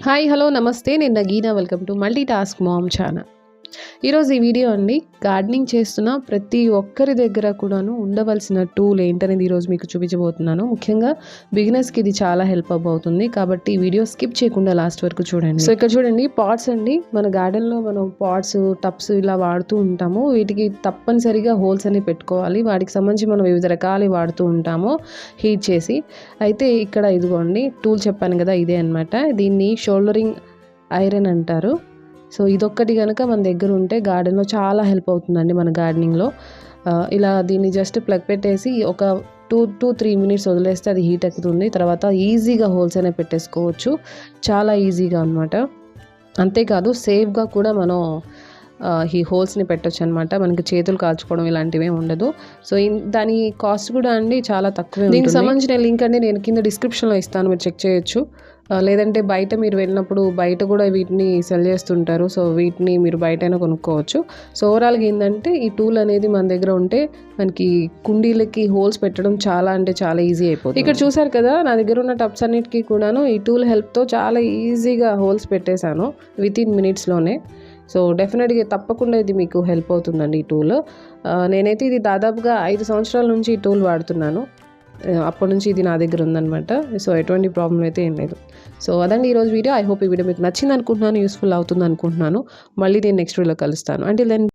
Hi hello నమస్తే. నేను Nagina welcome to multi task mom channel. ఈరోజు ఈ వీడియో అండి గార్డెనింగ్ చేస్తున్న ప్రతి ఒక్కరి దగ్గర కూడాను ఉండవలసిన టూల్ ఏంటనేది ఈరోజు మీకు చూపించబోతున్నాను. ముఖ్యంగా బిగినర్స్కి ఇది చాలా హెల్ప్ అవుతుంది కాబట్టి వీడియో స్కిప్ చేయకుండా లాస్ట్ వరకు చూడండి. సో ఇక్కడ చూడండి పాట్స్ అండి. మన గార్డెన్లో మనం పాట్స్ టప్స్ ఇలా వాడుతూ ఉంటాము. వీటికి తప్పనిసరిగా హోల్స్ అనేవి పెట్టుకోవాలి. వాటికి సంబంధించి మనం వివిధ రకాలు వాడుతూ ఉంటాము హీట్ చేసి. అయితే ఇక్కడ ఇదిగోండి టూల్ చెప్పాను కదా ఇదే అనమాట దీన్ని షోల్డరింగ్ ఐరన్ అంటారు. సో ఇదొక్కటి కనుక మన దగ్గర ఉంటే గార్డెన్లో చాలా హెల్ప్ అవుతుందండి మన గార్డెనింగ్లో. ఇలా దీన్ని జస్ట్ ప్లగ్ పెట్టేసి ఒక టూ టూ త్రీ మినిట్స్ వదిలేస్తే అది హీట్ ఎక్కుతుంది. తర్వాత ఈజీగా హోల్స్ అనేవి పెట్టేసుకోవచ్చు. చాలా ఈజీగా అనమాట అంతేకాదు సేఫ్గా కూడా మనం ఈ హోల్స్ని పెట్టొచ్చు అనమాట మనకి చేతులు కాల్చుకోవడం ఇలాంటివి ఉండదు. సో దాని కాస్ట్ కూడా అండి చాలా తక్కువే దీనికి సంబంధించిన లింక్ అండి నేను కింద డిస్క్రిప్షన్లో ఇస్తాను. మీరు చెక్ చేయొచ్చు. లేదంటే బయట మీరు వెళ్ళినప్పుడు బయట కూడా వీటిని సెల్ చేస్తుంటారు. సో వీటిని మీరు బయటైనా కొనుక్కోవచ్చు. సో ఓవరాల్గా ఏంటంటే ఈ టూల్ అనేది మన దగ్గర ఉంటే మనకి కుండీలకి హోల్స్ పెట్టడం చాలా అంటే చాలా ఈజీ అయిపోతుంది. ఇక్కడ చూసారు కదా నా దగ్గర ఉన్న టబ్స్ అన్నిటికీ కూడాను ఈ టూల్ హెల్ప్తో చాలా ఈజీగా హోల్స్ పెట్టేశాను విత్ ఇన్ మినిట్స్లోనే సో డెఫినెట్గా తప్పకుండా ఇది మీకు హెల్ప్ అవుతుందండి ఈ టూల్ నేనైతే ఇది దాదాపుగా ఐదు సంవత్సరాల నుంచి ఈ టూల్ వాడుతున్నాను. అప్పటి నుంచి ఇది నా దగ్గర ఉందన్నమాట. సో ఎటువంటి ప్రాబ్లం అయితే ఏం లేదు. సో అదండి ఈరోజు వీడియో ఐ హోప్ ఈ వీడియో మీకు నచ్చింది అనుకుంటున్నాను యూస్ఫుల్ అవుతుంది అనుకుంటున్నాను మళ్ళీ నేను నెక్స్ట్ వీడియోలో కలుస్తాను. అంటే దెన్